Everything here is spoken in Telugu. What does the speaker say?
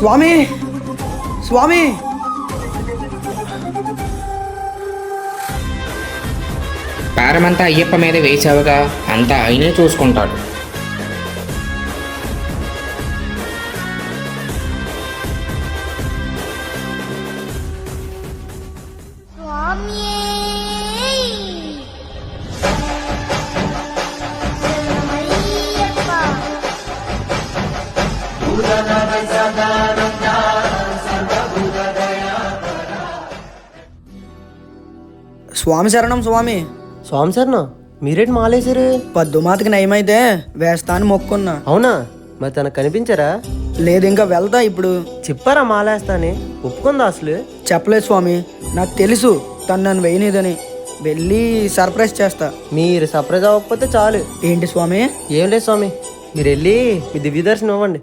స్వామి! స్వామి! భారమంతా అయ్యప్ప మీద వేసావుగా అంతా ఆయనే చూసుకుంటాడు. స్వామి శరణం స్వామి. స్వామి సార్ మీరేంటి మాలేశారు? పద్దుమాతకి నయమైతే వేస్తా అని మొక్కున్నా. అవునా? మరి తనకు కనిపించారా? లేదు ఇంకా వెళ్తా ఇప్పుడు. చెప్పారా మాలేస్తా అని ఒప్పుకుందా అసలు? చెప్పలేదు స్వామి. నాకు తెలుసు తను నన్ను వేయనిదని. వెళ్ళి సర్ప్రైజ్ చేస్తా. మీరు సర్ప్రైజ్ అవ్వకపోతే చాలు. ఏంటి స్వామి? ఏం లేదు స్వామి. మీరు వెళ్ళి మీ దివ్య దర్శనం ఇవ్వండి